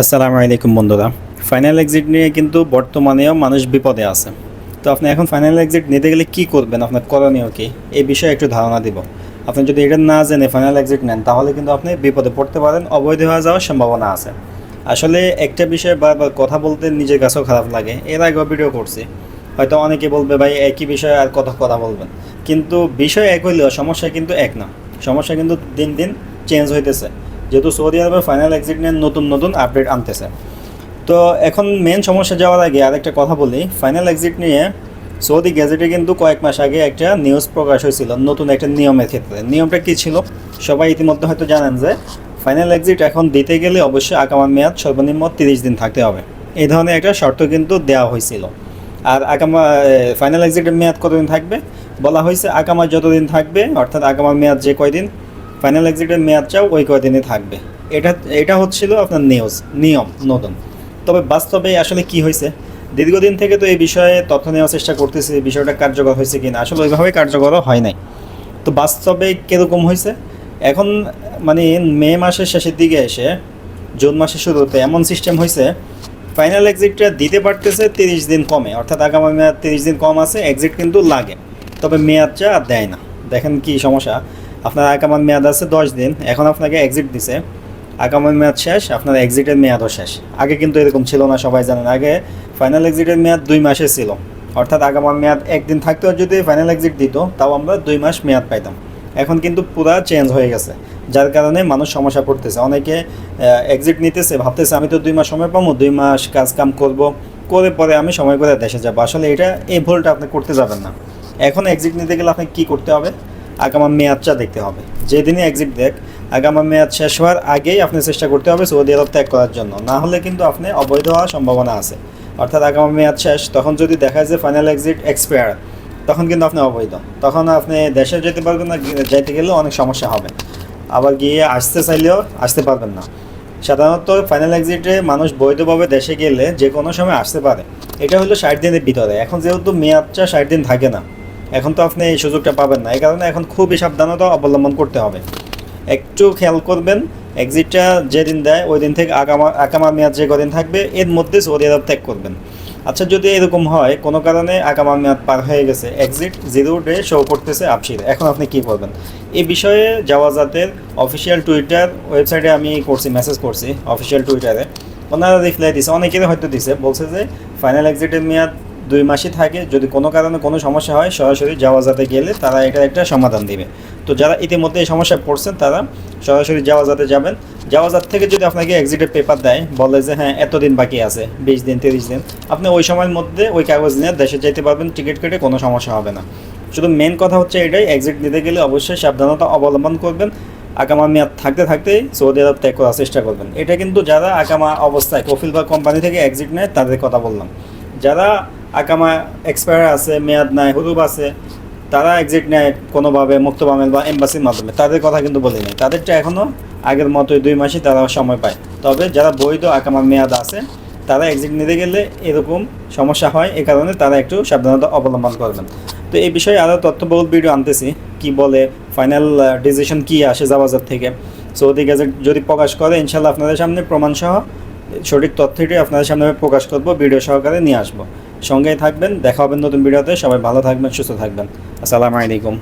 আসসালামু আলাইকুম বন্ধুরা। ফাইনাল এক্সিট নিয়ে কিন্তু বর্তমানেও মানুষ বিপদে আছে। তো আপনি এখন ফাইনাল এক্সিট নিতে গেলে কি করবেন? আপনার করণীয় কি? এই বিষয়ে একটু ধারণা দিব। আপনি যদি এটা না জেনে ফাইনাল এক্সিট নেন, তাহলে কিন্তু আপনি বিপদে পড়তে পারেন, অবৈধ হয়ে যাওয়ার সম্ভাবনা আছে। আসলে একটা বিষয়ে বারবার কথা বলতে নিজের কাছেও খারাপ লাগে। এর আগেও ভিডিও করছি। হয়তো অনেকে বলবে, ভাই, একই বিষয়ে আর কথা কথা বলবেন। কিন্তু বিষয় এক হইলেও সমস্যা কিন্তু এক না। সমস্যা কিন্তু দিন দিন চেঞ্জ হইতেছে। যেহেতু সৌদি আরবে ফাইনাল এক্সিট নিয়ে নতুন নতুন আপডেট আনতেছে। তো এখন মেন সমস্যা যাওয়ার আগে আরেকটা কথা বলি। ফাইনাল এক্সিট নিয়ে সৌদি গ্যাজেটে কিন্তু কয়েক মাস আগে একটা নিউজ প্রকাশ হয়েছিল নতুন একটা নিয়মের ক্ষেত্রে। নিয়মটা কী ছিল? সবাই ইতিমধ্যে হয়তো জানেন যে ফাইনাল এক্সিট এখন দিতে গেলে অবশ্যই আগামার মেয়াদ সর্বনিম্ন তিরিশ দিন থাকতে হবে। এই ধরনের একটা শর্ত কিন্তু দেওয়া হয়েছিল। আর আগামা ফাইনাল এক্সিটের মেয়াদ কতদিন থাকবে? বলা হয়েছে আগামা যতদিন থাকবে, অর্থাৎ আগামা মেয়াদ যে কয়দিন? ফাইনাল এক্সিটের মেয়াদটাও ওই কয়দিনই থাকবে। এটা এটা হচ্ছিল আপনার নিউজ নিয়ম, নতুন। তবে বাস্তবে আসলে কি হয়েছে? দীর্ঘদিন থেকে তো এই বিষয়ে তথ্য নেওয়ার চেষ্টা করতেছি, বিষয়টা কার্যকর হয়েছে কিনা। আসলে ওইভাবে কার্যকরও হয় নাই। তো বাস্তবে কীরকম হয়েছে? এখন মানে মে মাসের শেষের দিকে এসে, জুন মাসের শুরুতে এমন সিস্টেম হয়েছে ফাইনাল এক্সিটটা দিতে পারতেছে তিরিশ দিন কমে। অর্থাৎ আগামী মেয়াদ তিরিশ দিন কম আছে এক্সিট কিন্তু লাগে। তবে মেয়াদটা আর দেয় না। দেখেন কি সমস্যা। আপনার আগামার মেয়াদ আছে দশ দিন। এখন আপনাকে এক্সিট দিছে। আগামী মেয়াদ শেষ, আপনার এক্সিটের মেয়াদও শেষ। আগে কিন্তু এরকম ছিল না, সবাই জানেন। আগে ফাইনাল এক্সিটের মেয়াদ দুই মাসে ছিল। অর্থাৎ আগামার মেয়াদ একদিন থাকতেও যদি ফাইনাল এক্সিট দিত, তাও আমরা দুই মাস মেয়াদ পাইতাম। এখন কিন্তু পুরা চেঞ্জ হয়ে গেছে। যার কারণে মানুষ সমস্যা পড়তেছে। অনেকে এক্সিট নিতেছে, ভাবতেছে, আমি তো দুই মাস সময় পাবো, দুই মাস কাজ কাম করব। করে পরে আমি সময় করে দেশে যাব। আসলে এটা এই ভুলটা আপনি করতে যাবেন না। এখন এক্সিট নিতে গেলে আপনাকে কী করতে হবে? আগামার মেয়াদটা দেখতে হবে। যেদিনই এক্সিট দেখ, আগামা মেয়াদ শেষ হওয়ার আগেই আপনি চেষ্টা করতে হবে সৌদি আরব ত্যাগ করার জন্য। না হলে কিন্তু আপনি অবৈধ হওয়ার সম্ভাবনা আছে। অর্থাৎ আগামা মেয়াদ শেষ, তখন যদি দেখা যায় ফাইনাল এক্সিট এক্সপায়ার তখন কিন্তু আপনি অবৈধ। তখন আপনি দেশে যেতে পারবেন না যাইতে গেলেও অনেক সমস্যা হবে। আবার গিয়ে আসতে চাইলেও আসতে পারবেন না। সাধারণত ফাইনাল এক্সিটে মানুষ বৈধভাবে দেশে গেলে যে কোনো সময় আসতে পারে। এটা হলো ষাট দিনের ভিতরে। এখন যেহেতু মেয়াদটা ষাট দিন থাকে না এখন তো আপনি এই সুযোগটা পাবেন না। এই কারণে এখন খুবই সাবধানতা অবলম্বন করতে হবে। একটু খেয়াল করবেন এক্সিটটা যেদিন দেয় ওই দিন থেকে আগামা আগামা মেয়াদ যে কদিন থাকবে, এর মধ্যে সৌদি আরব ত্যাগ করবেন। আচ্ছা যদি এরকম হয়, কোনো কারণে আগামা মেয়াদ পার হয়ে গেছে এক্সিট জিরো ডে শো করতেছে আপসির এখন আপনি কি করবেন? এই বিষয়ে জাওয়াজাতের অফিসিয়াল টুইটার ওয়েবসাইটে আমি করছি মেসেজ করছি অফিসিয়াল টুইটারে ওনারা রিপ্লাই দিছে, অনেকেরই হয়তো দিছে। বলছে যে ফাইনাল এক্সিটের মেয়াদ দুই মাসই থাকে, যদি কোনো কারণে কোনো সমস্যা হয়, সরাসরি জাওয়াজাতে গেলে তারা এটার একটা সমাধান দিবে। তো যারা ইতিমধ্যে এই সমস্যায় পড়ছেন, তারা সরাসরি জাওয়াজাতে যাবেন। জাওয়াজাত থেকে যদি আপনাকে এক্সিটের পেপার দেয়, বলে যে হ্যাঁ এতদিন বাকি আছে, বিশ দিন, তিরিশ দিন। আপনি ওই সময়ের মধ্যে ওই কাগজ নিয়ে দেশে যেতে পারবেন, টিকিট কেটে কোনো সমস্যা হবে না। শুধু মেন কথা হচ্ছে এটাই এক্সিট নিতে গেলে অবশ্যই সাবধানতা অবলম্বন করবেন। আগামা মেয়াদ থাকতে থাকতেই সৌদি আরব ত্যাগ করার চেষ্টা করবেন। এটা কিন্তু যারা আগামা অবস্থায়, কফিল বা কোম্পানি থেকে এক্সিট নেয়, তাদের কথা বললাম। যারা আকামা এক্সপায়ার আছে, মেয়াদ নাই হুরুব আছে, তারা এক্সিট নেয় কোনোভাবে মুক্তবামেল বা এম্বাসির মাধ্যমে। তাদের কথা কিন্তু বলি নাই। তাদেরটা এখনও আগের মতোই দুই মাসই তারা সময় পায়। তবে যারা বৈধ আকামার মেয়াদ আছে, তারা এক্সিট নিতে গেলে এরকম সমস্যা হয়, এ কারণে তারা একটু সাবধানতা অবলম্বন করবেন। তো এই বিষয়ে আরও তথ্যবহুল ভিডিও আনতেছি, কি বলে ফাইনাল ডিসিশন কি আসে জাবাজার থেকে। সৌদি গ্যাজেট যদি প্রকাশ করে ইনশাল্লাহ আপনাদের সামনে প্রমাণ সহ সঠিক তথ্যটি আপনাদের সামনে প্রকাশ করব ভিডিও সহকারে নিয়ে আসব। সঙ্গেই থাকবেন দেখা হবে নতুন ভিডিওতে। সবাই ভালো থাকবেন সুস্থ থাকবেন। আসসালামু আলাইকুম।